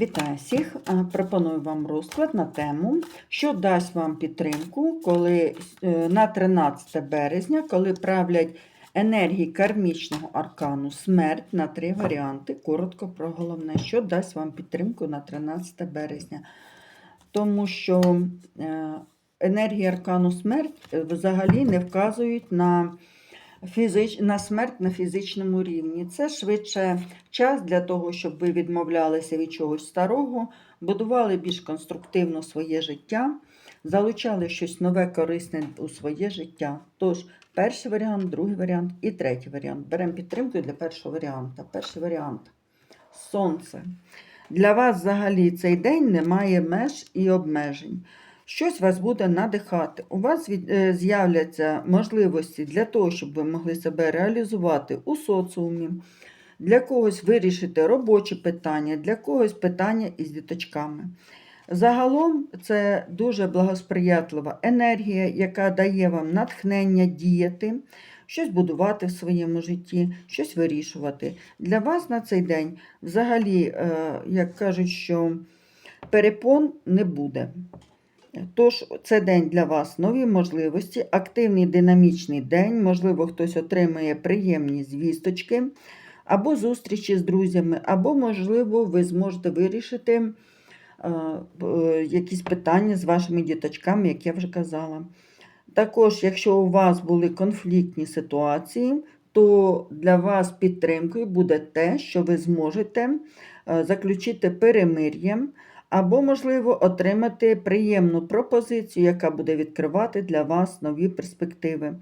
Вітаю всіх! Е, Пропоную вам розклад на тему, що дасть вам підтримку, коли е, на 13 березня, коли правлять енергії кармічного аркану смерть на три варіанти. Коротко про головне, що дасть вам підтримку на 13 березня. Тому що е, енергії аркану смерть взагалі не вказують на фізич... на смерть на фізичному рівні. Це швидше час для того, щоб ви відмовлялися від чогось старого, будували більш конструктивно своє життя, залучали щось нове, корисне у своє життя. Тож, перший варіант, другий варіант і третій варіант. Беремо підтримку для першого варіанта. Перший варіант сонце. Для вас взагалі цей день не має меж і обмежень. Щось вас буде надихати. У вас е, з'являться можливості для того, щоб ви могли себе реалізувати у соціумі, для когось вирішити робочі питання, для когось питання із діточками. Загалом це дуже благосприятлива енергія, яка дає вам натхнення діяти, щось будувати в своєму житті, щось вирішувати. Для вас на цей день взагалі, е, як кажуть, що перепон не буде. Тож, це день для вас нові можливості, активний динамічний день, можливо, хтось отримає приємні звісточки, або зустрічі з друзями, або, можливо, ви зможете вирішити е, е, якісь питання з вашими діточками, як я вже казала. Також, якщо у вас були конфліктні ситуації, то для вас підтримкою буде те, що ви зможете е, заключити перемир'я, або, можливо, отримати приємну пропозицію, яка буде відкривати для вас нові перспективи,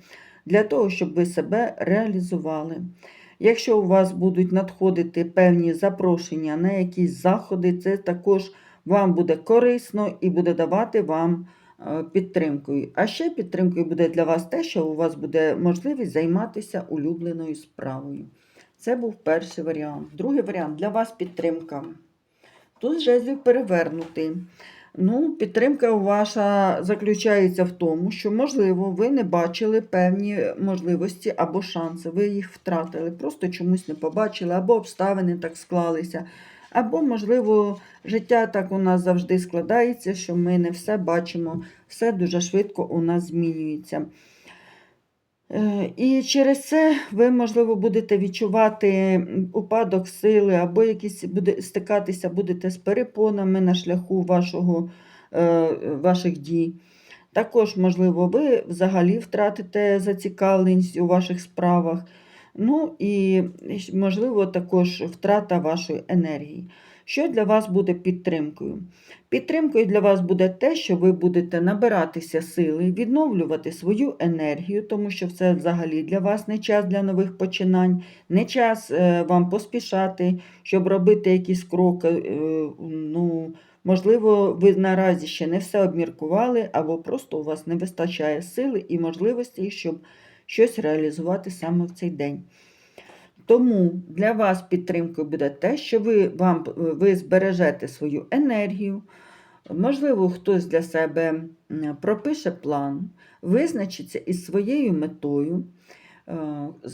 для того, щоб ви себе реалізували. Якщо у вас будуть надходити певні запрошення на якісь заходи, це також вам буде корисно і буде давати вам е, підтримкою. А ще підтримкою буде для вас те, що у вас буде можливість займатися улюбленою справою. Це був перший варіант. Другий варіант для вас підтримка. Тут жезлів перевернутий. Ну, підтримка ваша заключається в тому, що, можливо, ви не бачили певні можливості або шанси, ви їх втратили, просто чомусь не побачили, або обставини так склалися. Або, можливо, життя так у нас завжди складається, що ми не все бачимо, все дуже швидко у нас змінюється. Е, І через це ви, можливо, будете відчувати упадок сили, або якісь буде, стикатися будете з перепонами на шляху вашого, е, ваших дій. Також, можливо, ви взагалі втратите зацікавленість у ваших справах. Ну і, можливо, також втрата вашої енергії. Що для вас буде підтримкою? Підтримкою для вас буде те, що ви будете набиратися сили, відновлювати свою енергію, тому що це взагалі для вас не час для нових починань, не час е, вам поспішати, щоб робити якісь кроки. е, Ну, можливо, ви наразі ще не все обміркували, або просто у вас не вистачає сили і можливості, щоб щось реалізувати саме в цей день. Тому для вас підтримкою буде те, що ви, вам, ви збережете свою енергію, можливо, хтось для себе пропише план, визначиться із своєю метою, е,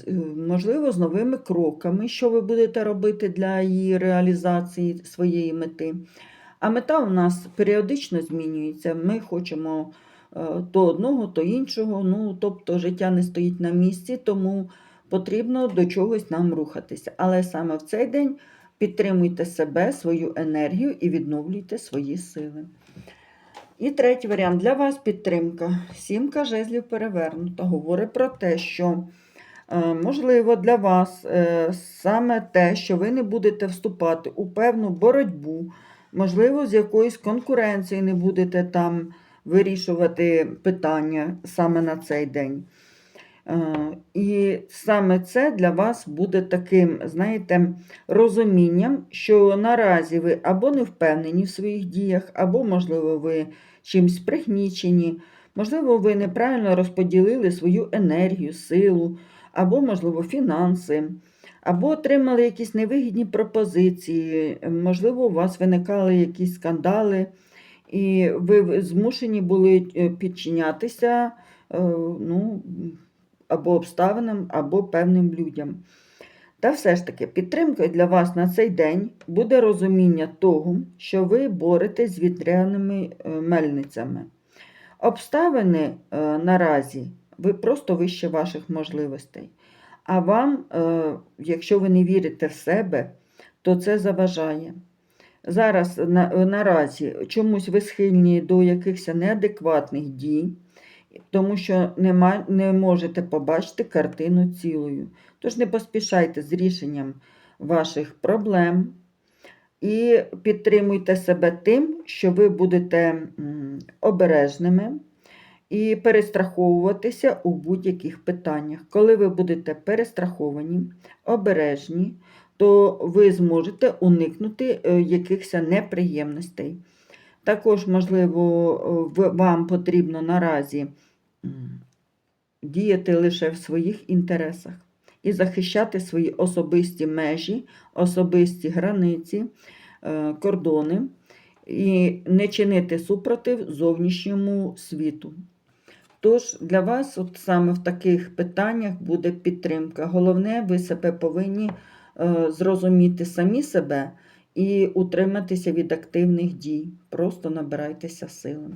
е, можливо, з новими кроками, що ви будете робити для її реалізації своєї мети. А мета у нас періодично змінюється. Ми хочемо е, то одного, то іншого. Ну, тобто життя не стоїть на місці, тому потрібно до чогось нам рухатися. Але саме в цей день підтримуйте себе, свою енергію і відновлюйте свої сили. І третій варіант для вас підтримка. Сімка жезлів перевернута. Говорить про те, що е, можливо для вас е, саме те, що ви не будете вступати у певну боротьбу, можливо, з якоюсь конкуренцією не будете там вирішувати питання саме на цей день. Е, І саме це для вас буде таким, знаєте, розумінням, що наразі ви або не впевнені в своїх діях, або, можливо, ви чимсь пригнічені, можливо, ви неправильно розподілили свою енергію, силу, або, можливо, фінанси, або отримали якісь невигідні пропозиції, можливо, у вас виникали якісь скандали, і ви змушені були е, підчинятися. е, Ну, або обставинам, або певним людям. Та все ж таки, підтримкою для вас на цей день буде розуміння того, що ви боретесь з вітряними е, мельницями. Обставини е, наразі ви просто вище ваших можливостей. А вам, е, якщо ви не вірите в себе, то це заважає. Зараз на, наразі чомусь ви схильні до якихось неадекватних дій, тому що нема, не можете побачити картину цілою. Тож не поспішайте з рішенням ваших проблем і підтримуйте себе тим, що ви будете обережними і перестраховуватися у будь-яких питаннях. Коли ви будете перестраховані, обережні, то ви зможете уникнути е, якихось неприємностей. Також, можливо, вам потрібно наразі діяти лише в своїх інтересах і захищати свої особисті межі, особисті границі, е, кордони і не чинити супротив зовнішньому світу. Тож для вас от саме в таких питаннях буде підтримка. Головне, ви себе повинні е, зрозуміти самі себе і утриматися від активних дій. Просто набирайтеся сили.